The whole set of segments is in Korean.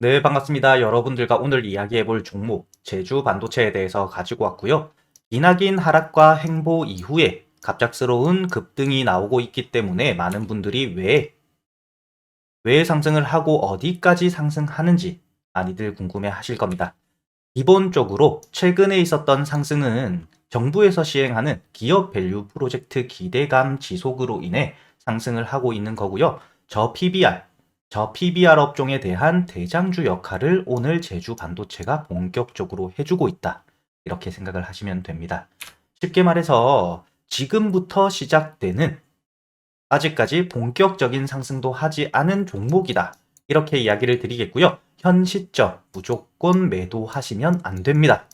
네, 반갑습니다. 여러분들과 오늘 이야기해 볼 종목, 제주 반도체에 대해서 가지고 왔고요. 기나긴 하락과 행보 이후에 갑작스러운 급등이 나오고 있기 때문에 많은 분들이 왜, 왜 상승을 하고 어디까지 상승하는지 많이들 궁금해 하실 겁니다. 기본적으로 최근에 있었던 상승은 정부에서 시행하는 기업 밸류 프로젝트 기대감 지속으로 인해 상승을 하고 있는 거고요. 저 PBR, 저 PBR 업종에 대한 대장주 역할을 오늘 제주 반도체가 본격적으로 해주고 있다. 이렇게 생각을 하시면 됩니다. 쉽게 말해서 지금부터 시작되는 아직까지 본격적인 상승도 하지 않은 종목이다. 이렇게 이야기를 드리겠고요. 현 시점 무조건 매도하시면 안 됩니다.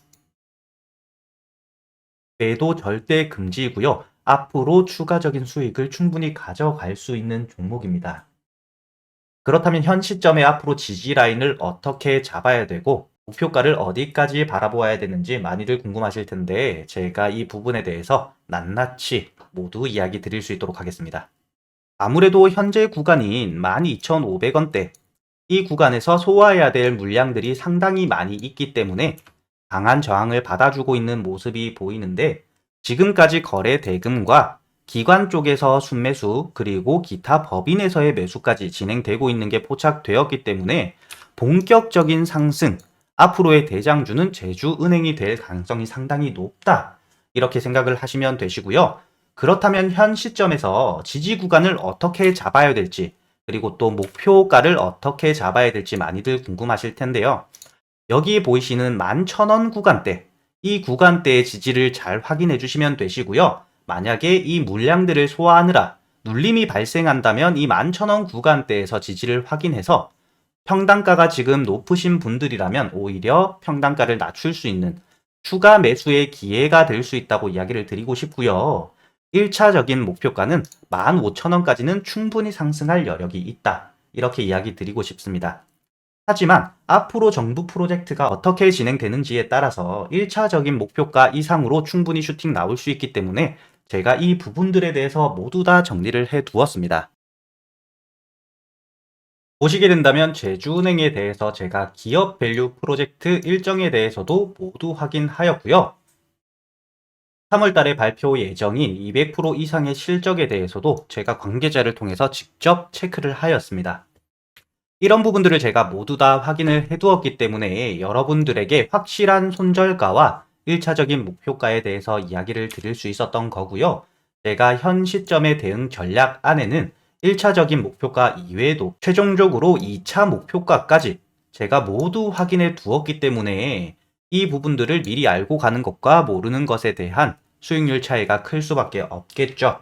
매도 절대 금지이고요. 앞으로 추가적인 수익을 충분히 가져갈 수 있는 종목입니다. 그렇다면 현 시점에 앞으로 지지 라인을 어떻게 잡아야 되고 목표가를 어디까지 바라보아야 되는지 많이들 궁금하실 텐데 제가 이 부분에 대해서 낱낱이 모두 이야기 드릴 수 있도록 하겠습니다. 아무래도 현재 구간인 12,500원대 이 구간에서 소화해야 될 물량들이 상당히 많이 있기 때문에 강한 저항을 받아주고 있는 모습이 보이는데 지금까지 거래 대금과 기관 쪽에서 순매수 그리고 기타 법인에서의 매수까지 진행되고 있는 게 포착되었기 때문에 본격적인 상승 앞으로의 대장주는 제주은행이 될 가능성이 상당히 높다 이렇게 생각을 하시면 되시고요. 그렇다면 현 시점에서 지지 구간을 어떻게 잡아야 될지 그리고 또 목표가를 어떻게 잡아야 될지 많이들 궁금하실 텐데요. 여기 보이시는 11,000원 구간대 이 구간대의 지지를 잘 확인해 주시면 되시고요. 만약에 이 물량들을 소화하느라 눌림이 발생한다면 이 11,000원 구간대에서 지지를 확인해서 평단가가 지금 높으신 분들이라면 오히려 평단가를 낮출 수 있는 추가 매수의 기회가 될 수 있다고 이야기를 드리고 싶고요. 1차적인 목표가는 15,000원까지는 충분히 상승할 여력이 있다. 이렇게 이야기 드리고 싶습니다. 하지만 앞으로 정부 프로젝트가 어떻게 진행되는지에 따라서 1차적인 목표가 이상으로 충분히 슈팅 나올 수 있기 때문에 제가 이 부분들에 대해서 모두 다 정리를 해 두었습니다. 보시게 된다면 제주은행에 대해서 제가 기업 밸류 프로젝트 일정에 대해서도 모두 확인하였고요. 3월 달에 발표 예정인 200% 이상의 실적에 대해서도 제가 관계자를 통해서 직접 체크를 하였습니다. 이런 부분들을 제가 모두 다 확인을 해두었기 때문에 여러분들에게 확실한 손절가와 1차적인 목표가에 대해서 이야기를 드릴 수 있었던 거고요. 제가 현 시점의 대응 전략 안에는 1차적인 목표가 이외에도 최종적으로 2차 목표가까지 제가 모두 확인해 두었기 때문에 이 부분들을 미리 알고 가는 것과 모르는 것에 대한 수익률 차이가 클 수밖에 없겠죠.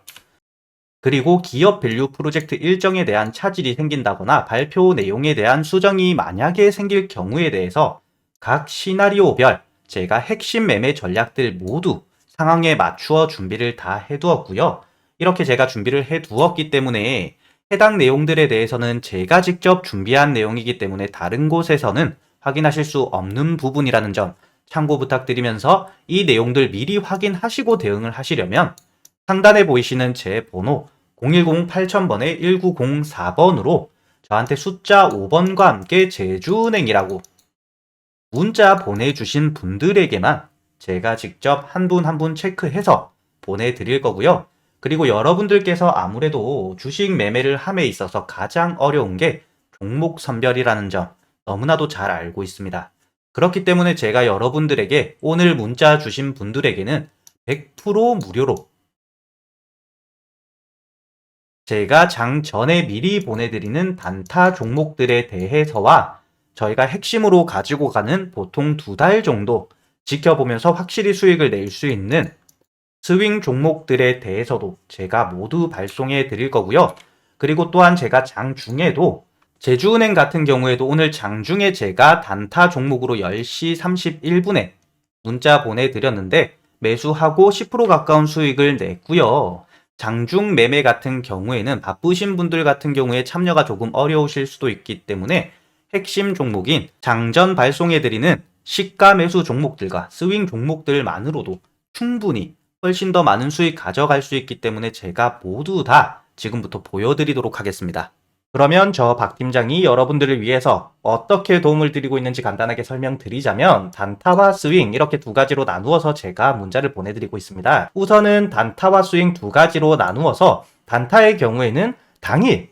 그리고 기업 밸류 프로젝트 일정에 대한 차질이 생긴다거나 발표 내용에 대한 수정이 만약에 생길 경우에 대해서 각 시나리오별 제가 핵심 매매 전략들 모두 상황에 맞추어 준비를 다 해두었고요. 이렇게 제가 준비를 해두었기 때문에 해당 내용들에 대해서는 제가 직접 준비한 내용이기 때문에 다른 곳에서는 확인하실 수 없는 부분이라는 점 참고 부탁드리면서 이 내용들 미리 확인하시고 대응을 하시려면 상단에 보이시는 제 번호 010-8000번에 1904번으로 저한테 숫자 5번과 함께 제주은행이라고 문자 보내주신 분들에게만 제가 직접 한 분 한 분 체크해서 보내드릴 거고요. 그리고 여러분들께서 아무래도 주식 매매를 함에 있어서 가장 어려운 게 종목 선별이라는 점 너무나도 잘 알고 있습니다. 그렇기 때문에 제가 여러분들에게 오늘 문자 주신 분들에게는 100% 무료로 제가 장 전에 미리 보내드리는 단타 종목들에 대해서와 저희가 핵심으로 가지고 가는 보통 두 달 정도 지켜보면서 확실히 수익을 낼 수 있는 스윙 종목들에 대해서도 제가 모두 발송해 드릴 거고요. 그리고 또한 제가 장 중에도 제주은행 같은 경우에도 오늘 장중에 제가 단타 종목으로 10시 31분에 문자 보내드렸는데 매수하고 10% 가까운 수익을 냈고요. 장중 매매 같은 경우에는 바쁘신 분들 같은 경우에 참여가 조금 어려우실 수도 있기 때문에 핵심 종목인 장전 발송해드리는 시가 매수 종목들과 스윙 종목들만으로도 충분히 훨씬 더 많은 수익 가져갈 수 있기 때문에 제가 모두 다 지금부터 보여드리도록 하겠습니다. 그러면 저 박 팀장이 여러분들을 위해서 어떻게 도움을 드리고 있는지 간단하게 설명드리자면 단타와 스윙 이렇게 두 가지로 나누어서 제가 문자를 보내드리고 있습니다. 우선은 단타와 스윙 두 가지로 나누어서 단타의 경우에는 당일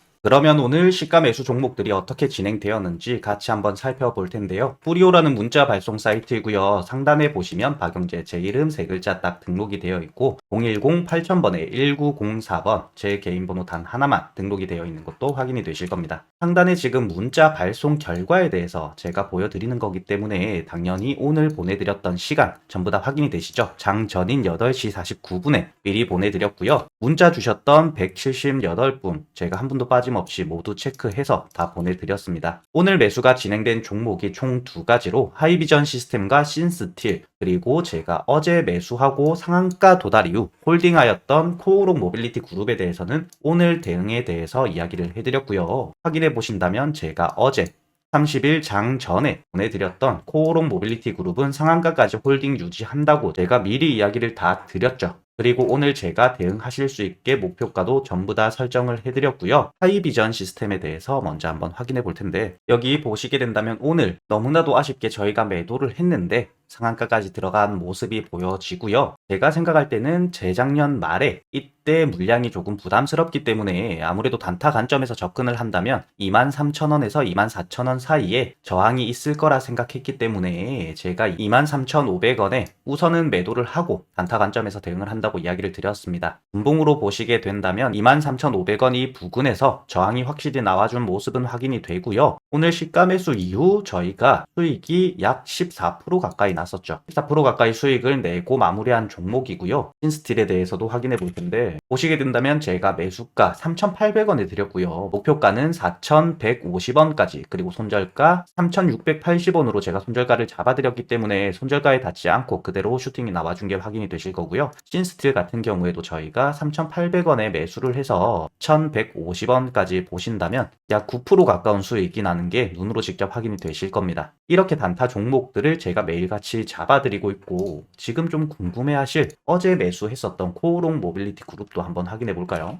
그러면 오늘 시가 매수 종목들이 어떻게 진행되었는지 같이 한번 살펴볼 텐데요. 뿌리오라는 문자 발송 사이트이고요. 상단에 보시면 박영재 제 이름 세 글자 딱 등록이 되어 있고 010 8000번에 1904번 제 개인 번호 단 하나만 등록이 되어 있는 것도 확인이 되실 겁니다. 상단에 지금 문자 발송 결과에 대해서 제가 보여드리는 거기 때문에 당연히 오늘 보내드렸던 시간 전부 다 확인이 되시죠? 장 전인 8시 49분에 미리 보내드렸고요. 문자 주셨던 178분 제가 한 분도 빠 짐없이 모두 체크해서 다 보내드렸습니다. 오늘 매수가 진행된 종목이 총 두 가지로 하이비전 시스템과 신스틸 그리고 제가 어제 매수하고 상한가 도달 이후 홀딩하였던 코오롱 모빌리티 그룹에 대해서는 오늘 대응에 대해서 이야기를 해드렸고요. 확인해 보신다면 제가 어제 30일 장 전에 보내드렸던 코오롱 모빌리티 그룹은 상한가까지 홀딩 유지한다고 제가 미리 이야기를 다 드렸죠. 그리고 오늘 제가 대응하실 수 있게 목표가도 전부 다 설정을 해드렸고요. 하이비전 시스템에 대해서 먼저 한번 확인해 볼 텐데 여기 보시게 된다면 오늘 너무나도 아쉽게 저희가 매도를 했는데 상한가까지 들어간 모습이 보여지고요. 제가 생각할 때는 재작년 말에 이때 물량이 조금 부담스럽기 때문에 아무래도 단타 관점에서 접근을 한다면 23,000원에서 24,000원 사이에 저항이 있을 거라 생각했기 때문에 제가 23,500원에 우선은 매도를 하고 단타 관점에서 대응을 한다고 이야기를 드렸습니다. 분봉으로 보시게 된다면 23,500원이 부근에서 저항이 확실히 나와준 모습은 확인이 되고요. 오늘 시가 매수 이후 저희가 수익이 약 14% 가까이 났었죠. 14% 가까이 수익을 내고 마무리한 종목이고요. 신스틸에 대해서도 확인해 볼 텐데 보시게 된다면 제가 매수가 3,800원에 드렸고요. 목표가는 4,150원까지 그리고 손절가 3,680원으로 제가 손절가를 잡아드렸기 때문에 손절가에 닿지 않고 그대로 슈팅이 나와준 게 확인이 되실 거고요. 신스틸 같은 경우에도 저희가 3,800원에 매수를 해서 1,150원까지 보신다면 약 9% 가까운 수익이 나는 게 눈으로 직접 확인이 되실 겁니다. 이렇게 단타 종목들을 제가 매일같이 잡아드리고 있고 지금 좀 궁금해하실 어제 매수했었던 코오롱 모빌리티 그룹도 한번 확인해 볼까요?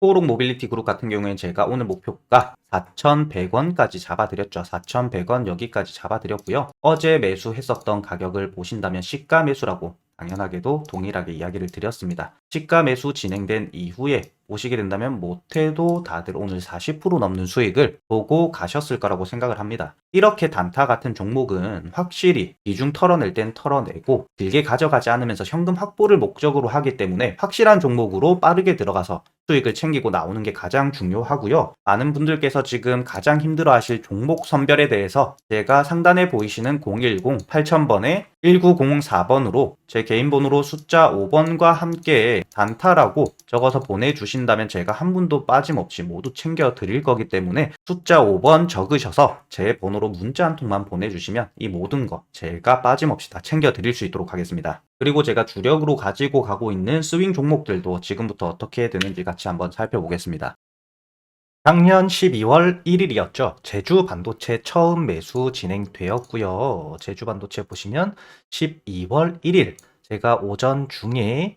코오롱 모빌리티 그룹 같은 경우에는 제가 오늘 목표가 4,100원까지 잡아드렸죠. 4,100원 여기까지 잡아드렸고요. 어제 매수했었던 가격을 보신다면 시가 매수라고 당연하게도 동일하게 이야기를 드렸습니다. 시가 매수 진행된 이후에 보시게 된다면 못해도 다들 오늘 40% 넘는 수익을 보고 가셨을 거라고 생각을 합니다. 이렇게 단타 같은 종목은 확실히 비중 털어낼 땐 털어내고 길게 가져가지 않으면서 현금 확보를 목적으로 하기 때문에 확실한 종목으로 빠르게 들어가서 수익을 챙기고 나오는 게 가장 중요하고요. 많은 분들께서 지금 가장 힘들어 하실 종목 선별에 대해서 제가 상단에 보이시는 010 8000번에 1904번으로 제 개인 번호로 숫자 5번과 함께 단타라고 적어서 보내주신 다면 제가 한 분도 빠짐없이 모두 챙겨 드릴 거기 때문에 숫자 5번 적으셔서 제 번호로 문자 한 통만 보내주시면 이 모든 거 제가 빠짐없이 다 챙겨 드릴 수 있도록 하겠습니다. 그리고 제가 주력으로 가지고 가고 있는 스윙 종목들도 지금부터 어떻게 되는지 같이 한번 살펴보겠습니다. 작년 12월 1일이었죠. 제주 반도체 처음 매수 진행되었고요. 제주 반도체 보시면 12월 1일 제가 오전 중에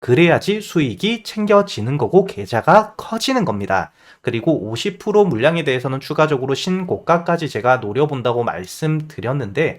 그래야지 수익이 챙겨지는 거고 계좌가 커지는 겁니다. 그리고 50% 물량에 대해서는 추가적으로 신고가까지 제가 노려본다고 말씀드렸는데